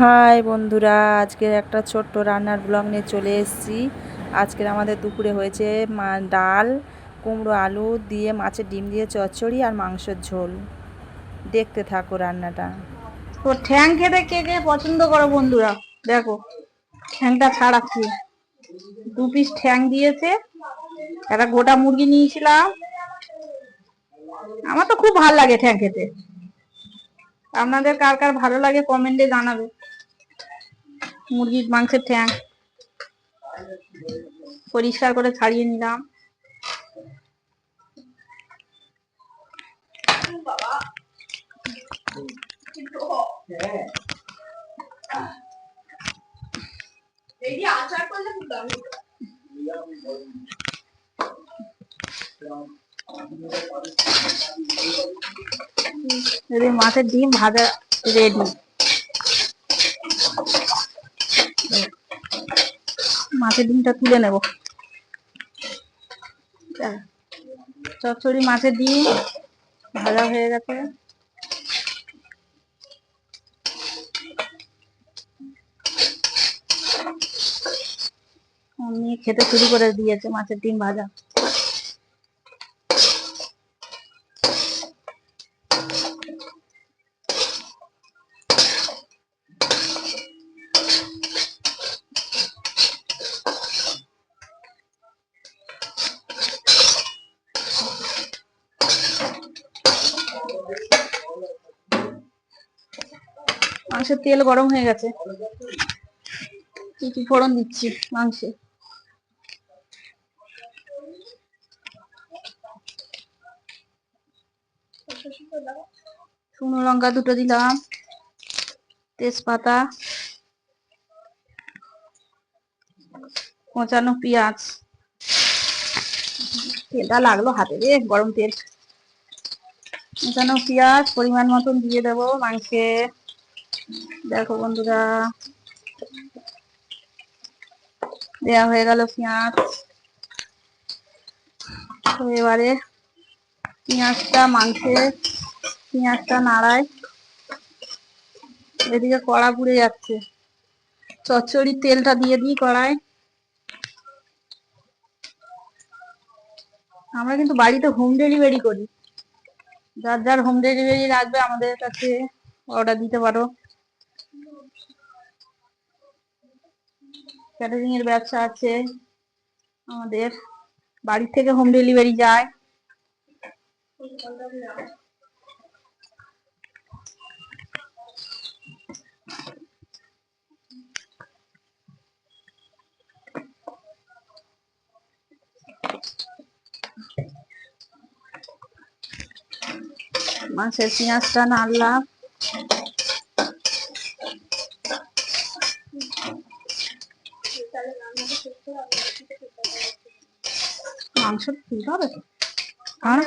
High বন্ধুরা, আজকের একটা ছোট্ট রান্নার ব্লগ নিয়ে চলে এসেছি। আজকের আমাদের দুপুরে হয়েছে ডাল, কুমড়ো আলু দিয়ে মাছের ডিম দিয়ে চচ্চড়ি আর মাংসের ঝোল। দেখতে থাকো রান্নাটা। তো ঠ্যাং খেতে কে কে পছন্দ করো বন্ধুরা? দেখো, ঠ্যাংটা ছাড়াচ্ছি দু পিস ঠ্যাং দিয়েছে, একটা গোটা মুরগি নিয়েছিলাম। আমার তো খুব ভালো লাগে ঠ্যাং খেতে। আপনাদের কার কার ভালো লাগে কমেন্টে জানাবে। মুরগির মাংসের ঠ্যাং। পরিষ্কার করে ছাড়িয়ে নিলাম। মাছের ডিম ভাজা রেডি মাছের ডিমটা তুলে নেব। চচ্চড়ি মাছের ডিম, ভাজা হয়ে গেছে। খেতে শুরু করে দিয়েছে মাছের ডিম ভাজা। মাংসের তেল গরম হয়ে গেছে। কি কি ফোড়ন দিচ্ছি মাংসে। শুকনো লঙ্কা দুটো দিলাম, তেজপাতা, কোঁচানো পেঁয়াজ। তেলটা লাগল হাতে রে, গরম তেল। কোঁচানো পেঁয়াজ পরিমাণ মতন দিয়ে দেবো মাংসে। দেখো বন্ধুরা। দেওয়া হয়ে গেল পেঁয়াজ। এবারে পেঁয়াজটা মাংসে, পেঁয়াজটা নাড়ায়। এদিকে কড়া পুড়ে যাচ্ছে। চচ্চড়ির তেলটা দিয়ে দিই কড়ায়। আমরা কিন্তু বাড়িতে হোম ডেলিভারি করি। যার যার হোম ডেলিভারি লাগবে আমাদের কাছে অর্ডার দিতে পারো। ক্যাটারিং এর ব্যবসা আছে। আমাদের বাড়ি থেকে হোম ডেলিভারি যায়। মাছের পেঁয়াজটা নাড়লাম মাংস তুলতে হবে হ্যাঁ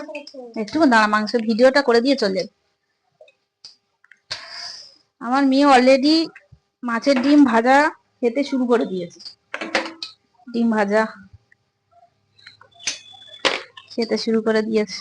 একটু দাঁড়া, মাংসের ভিডিওটা করে দিয়ে চলে আমার মেয়ে অলরেডি মাছের ডিম ভাজা খেতে শুরু করে দিয়েছে। ডিম ভাজা খেতে শুরু করে দিয়েছে।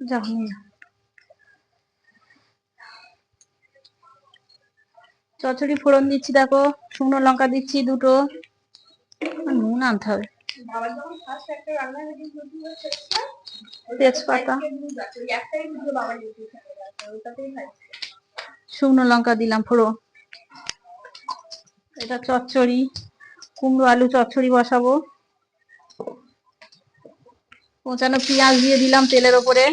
যাও নিয়ে যাও। ফোড়ন দিচ্ছি দেখো। শুকনো লঙ্কা দিচ্ছি দুটো। নুন আনতে হবে। তেজপাতা। শুকনো লঙ্কা দিলাম ফোড়ন এটা চচ্চড়ি, কুমড়ো আলু চচ্চড়ি বসাবো। কোঁচানো পেঁয়াজ দিয়ে দিলাম তেলের ওপরে।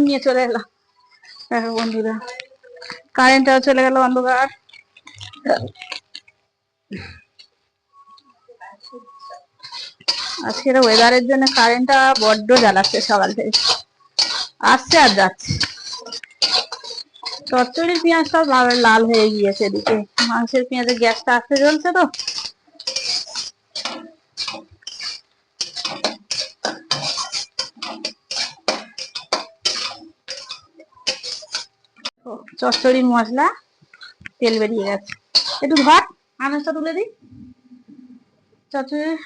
নুন নিয়ে চলে এলাম দেখো বন্ধুরা, কারেন্টটাও চলে গেল অন্ধকার। আজকের ওয়েদারের জন্য কারেন্টটা বড্ড জ্বালাচ্ছে সকাল থেকে। আসছে আর যাচ্ছে। চচ্চড়ির পেঁয়াজটা লাল লাল হয়ে গিয়েছে এদিকে। মাংসের পেঁয়াজের গ্যাসটা আসতে চলছে তো। চচ্চড়ির মশলা, তেল বেরিয়ে গেছে। একটু ধর, আনাজটা তুলে দিই। চচ্চড়ির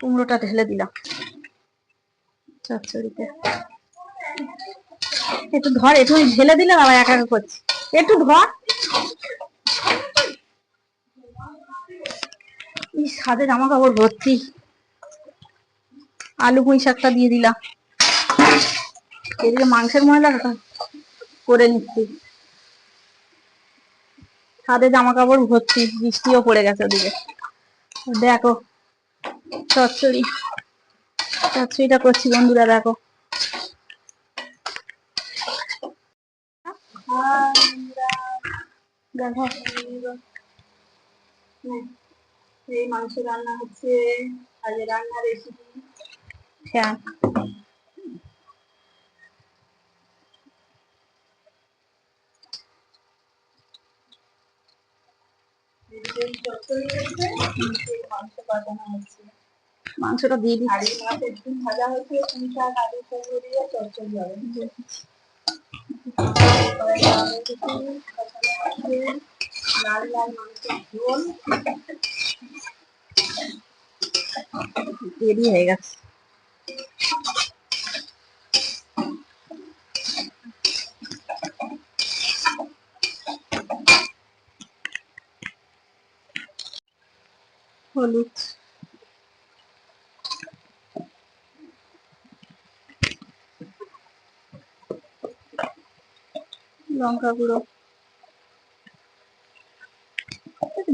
কুমড়োটা ঢেলে দিলাম চচ্চড়িতে। একটু ধর একটু ঢেলে দিলাম, আবার একা একা করছি। একটু ধর। এই সাদে জামা কাপড় ভর্তি। আলু পুঁই শাকটা দিয়ে দিলাম। এদিকে মাংসের ময়লাটা করে নিচ্ছি ছাদে জামা কাপড় ভর্তি, বৃষ্টিও পড়ে গেছে ওদিকে। দেখো, চচ্চড়ি। চচ্চড়িটা করছি বন্ধুরা, দেখো। দেখো, এই মাংস রান্না হচ্ছে রান্না রেসিপি হ্যাঁ। মাংসটা দিয়ে দিচ্ছি। ভাজা হয়েছে তুমি শাক আলু সবজি দিয়ে চচ্চড়ি হবে। লাল লাল মাংসের ঝোল দেরি হয়ে গেছে। হলুদ। লঙ্কা গুঁড়ো।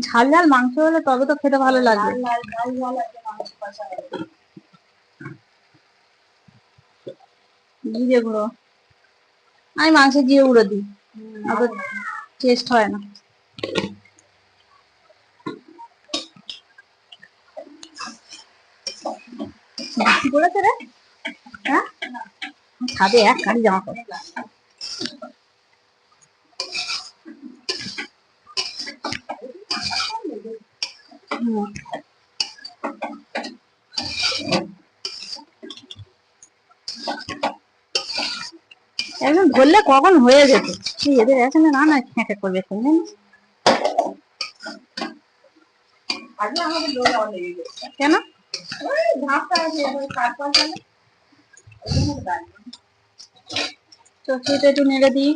ঝাল ঝাল মাংস হলে তবে তো খেতে ভালো লাগবে। জিরে গুঁড়ো। আমি মাংসে জিরে গুঁড়ো দিই টেস্ট হয় না। বেশি করেছে রে? হ্যাঁ? ছাদে এক কারি জামা কাপড় একদম ধরলে কখন হয়ে যেত। এদের এখানে না না খেঁকে করবে তুমি কেন চচ্চড়িটা একটু নেড়ে দিই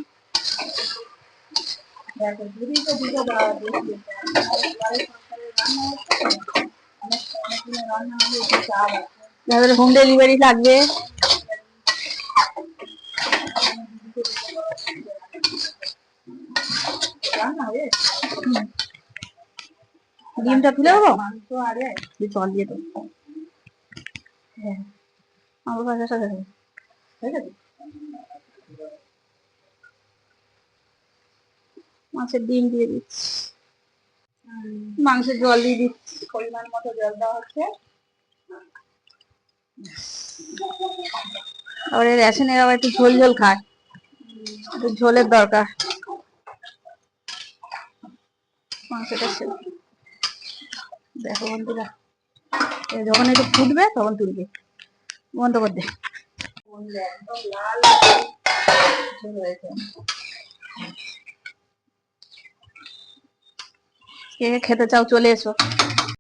যাদের হোম ডেলিভারি লাগবে। ডিমটা তুলে দেবো দিয়ে জল দিয়ে দেবো হ্যাঁ। আমার কাছে সাথে ঠিক আছে মাছের ডিম দিয়ে দিচ্ছি। মাংসের জল দিয়ে দিচ্ছি। পরিমাণ মতো জল দেওয়া হচ্ছে। আবার রেশনের আবার একটু ঝোল ঝোল খায় একটু ঝোলের দরকার। মাংসটা দেখো বন্ধুরা। যখন একটু ফুটবে তখন তুলবে। বন্ধ করে দে। কে খেতে চাও চলে এসো।